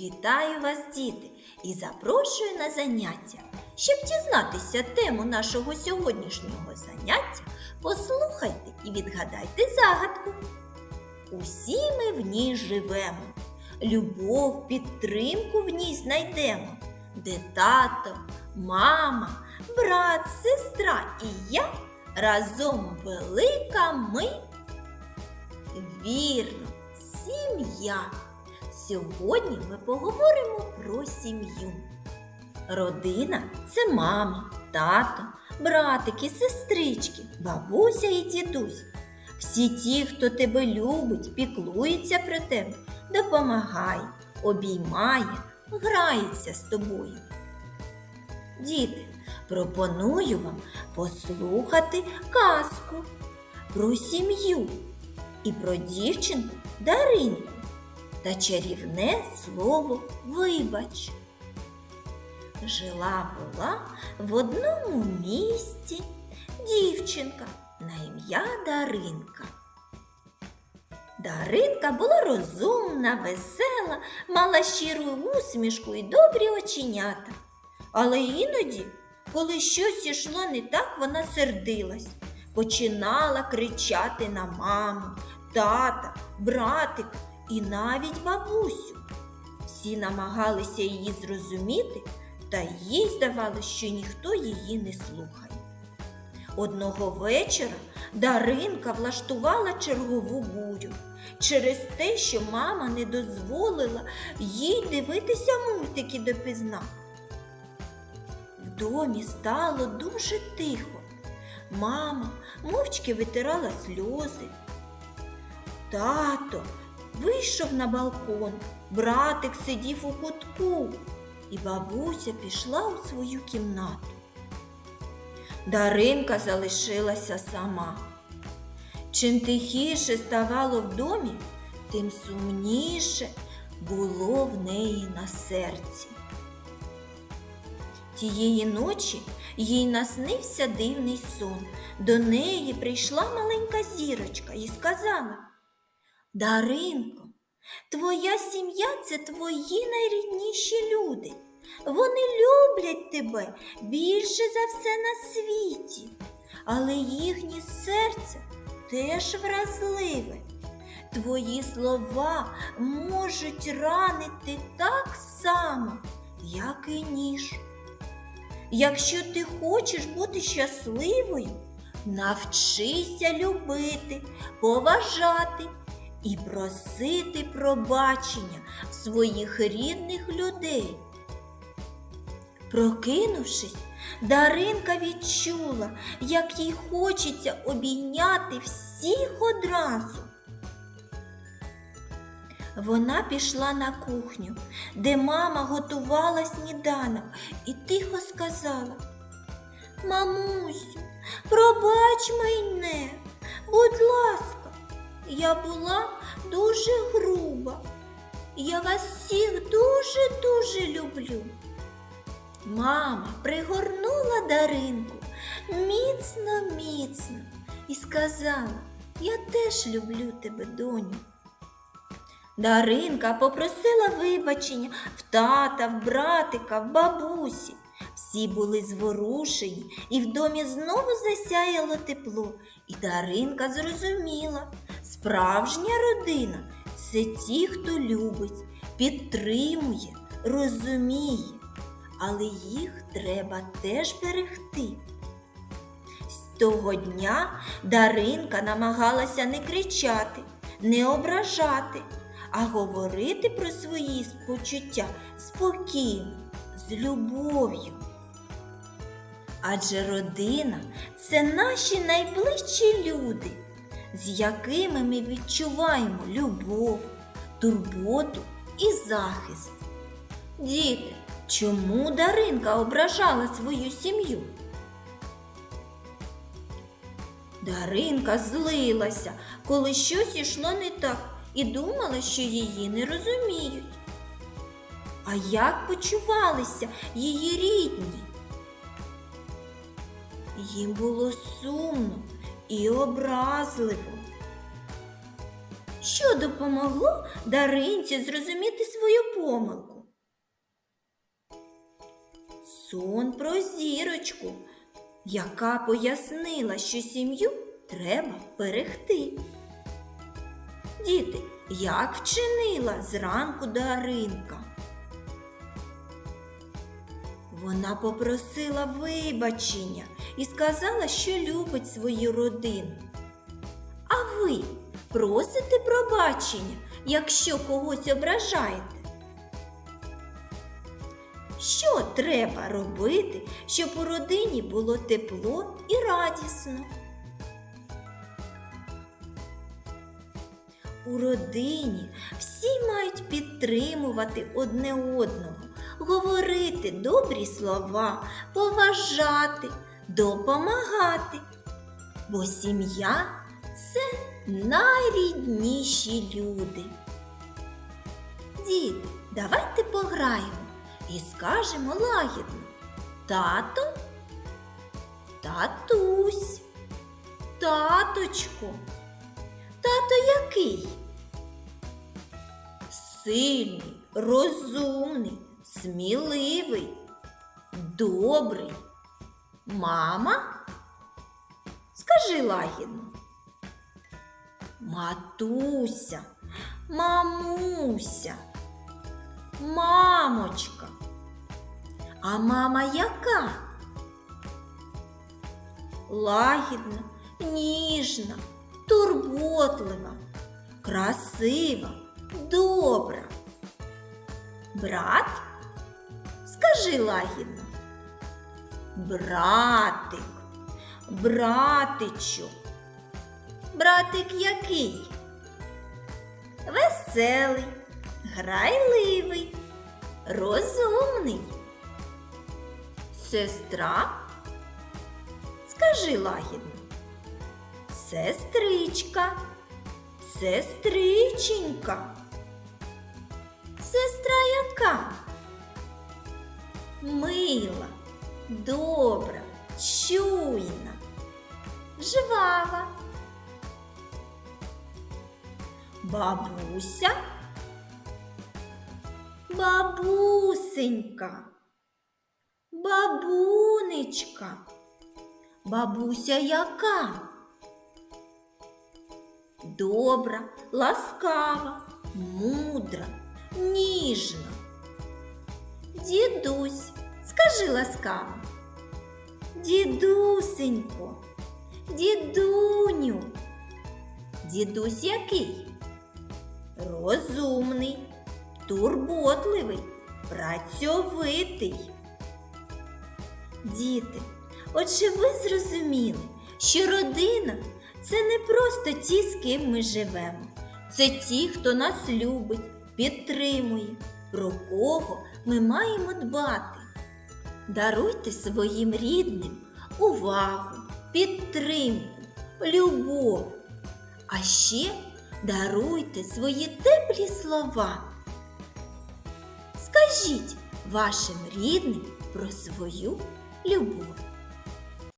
Вітаю вас, діти, і запрошую на заняття. Щоб дізнатися тему нашого сьогоднішнього заняття, послухайте і відгадайте загадку. Усі ми в ній живемо, любов, підтримку в ній знайдемо, де тато, мама, брат, сестра і я разом велика ми. Вірно, сім'я. Сьогодні ми поговоримо про сім'ю. Родина це мама, тато, братики, сестрички, бабуся і дідусь. Всі ті, хто тебе любить, піклується про тебе, допомагає, обіймає, грається з тобою. Діти, пропоную вам послухати казку про сім'ю і про дівчинку Даринку та чарівне слово вибач. Жила була в одному місті дівчинка на ім'я Даринка. Даринка була розумна, весела, мала щиру усмішку і добрі оченята. Але іноді, коли щось ішло не так, вона сердилась, починала кричати на маму, тата, братика і навіть бабусю. Всі намагалися її зрозуміти, та їй здавалося, що ніхто її не слухає. Одного вечора Даринка влаштувала чергову бурю через те, що мама не дозволила їй дивитися мультики допізна. В домі стало дуже тихо. Мама мовчки витирала сльози. Тато вийшов на балкон, братик сидів у кутку, і бабуся пішла у свою кімнату. Даринка залишилася сама. Чим тихіше ставало в домі, тим сумніше було в неї на серці. Тієї ночі їй наснився дивний сон. До неї прийшла маленька зірочка і сказала Даринко, твоя сім'я це твої найрідніші люди. Вони люблять тебе більше за все на світі, але їхнє серце теж вразливе. Твої слова можуть ранити так само, як і ніж. Якщо ти хочеш бути щасливою, навчися любити, поважати і просити пробачення в своїх рідних людей. Прокинувшись, Даринка відчула, як їй хочеться обійняти всіх одразу. Вона пішла на кухню, де мама готувала сніданок і тихо сказала Мамусю, пробач мене, будь ласка, я була дуже груба. Я вас всіх дуже-дуже люблю. Мама пригорнула Даринку міцно, міцно і сказала, я теж люблю тебе, доню. Даринка попросила вибачення в тата, в братика, в бабусі. Всі були зворушені, і в домі знову засяяло тепло, і Даринка зрозуміла, справжня родина це ті, хто любить, підтримує, розуміє, але їх треба теж берегти. З того дня Даринка намагалася не кричати, не ображати, а говорити про свої почуття спокійно, з любов'ю. Адже родина це наші найближчі люди, з якими ми відчуваємо любов, турботу і захист. Діти, чому Даринка ображала свою сім'ю? Даринка злилася, коли щось ішло не так, і думала, що її не розуміють. А як почувалися її рідні? Їм було сумно і образливо. Що допомогло Даринці зрозуміти свою помилку? Сон про зірочку, яка пояснила, що сім'ю треба берегти. Діти, як вчинила зранку Даринка? Вона попросила вибачення і сказала, що любить свою родину. А ви просите пробачення, якщо когось ображаєте? Що треба робити, щоб у родині було тепло і радісно? У родині всі мають підтримувати одне одного, говорити добрі слова, поважати, допомагати. Бо сім'я це найрідніші люди. Діти, давайте пограємо і скажемо лагідно тато, татусь, таточко. Тато який? Сильний, розумний, сміливий, добрий. Мама? Скажи лагідно. Матуся, мамуся, мамочка. А мама яка? Лагідна, ніжна, турботлива, красива, добра. Брат? Скажи лагідно. Братик, братичу. Братик який? Веселий, грайливий, розумний. Сестра? Скажи лагідно. Сестричка, сестриченька. Сестра яка? Мила, добра, чуйна, жвава. Бабуся, бабусенька, бабунечка. Бабуся яка? Добра, ласкава, мудра, ніжна. Дідусь, скажи ласкаво. Дідусенько, дідуню. Дідусь який? Розумний, турботливий, працьовитий. Діти, отже ви зрозуміли, що родина це не просто ті, з ким ми живемо. Це ті, хто нас любить, підтримує, про кого ми маємо дбати. Даруйте своїм рідним увагу, підтримку, любов. А ще даруйте свої теплі слова. Скажіть вашим рідним про свою любов.